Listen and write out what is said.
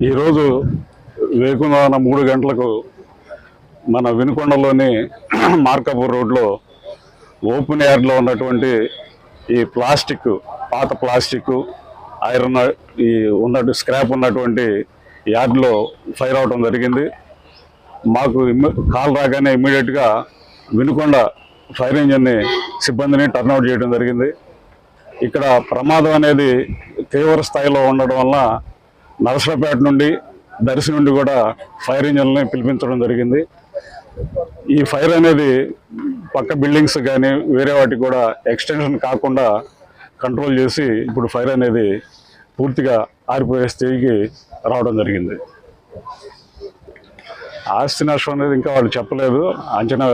ఈరోజు వేకునాన మూడు గంటలకు మన వినుకొండలోని మార్కాపూర్ రోడ్లో ఓపెన్ యార్డ్లో ఉన్నటువంటి ఈ ప్లాస్టిక్ పాత ప్లాస్టిక్ ఐరన్ ఈ ఉన్నట్టు స్క్రాప్ ఉన్నటువంటి యార్డ్లో ఫైర్ అవడం జరిగింది. మాకు కాల్ రాగానే ఇమ్మీడియట్గా వినుకొండ ఫైర్ ఇంజన్ని సిబ్బందిని టర్నౌట్ చేయడం జరిగింది. ఇక్కడ ప్రమాదం అనేది తీవ్ర స్థాయిలో ఉండడం వల్ల నరసరాపేట నుండి దర్శి నుండి కూడా ఫైర్ ఇంజన్ని పిలిపించడం జరిగింది. ఈ ఫైర్ అనేది పక్క బిల్డింగ్స్ కానీ వేరే వాటికి కూడా ఎక్స్టెన్షన్ కాకుండా కంట్రోల్ చేసి ఇప్పుడు ఫైర్ అనేది పూర్తిగా ఆరిపోయే స్థితికి రావడం జరిగింది. ఆస్తి నష్టం అనేది ఇంకా వాళ్ళు చెప్పలేదు. అంచనా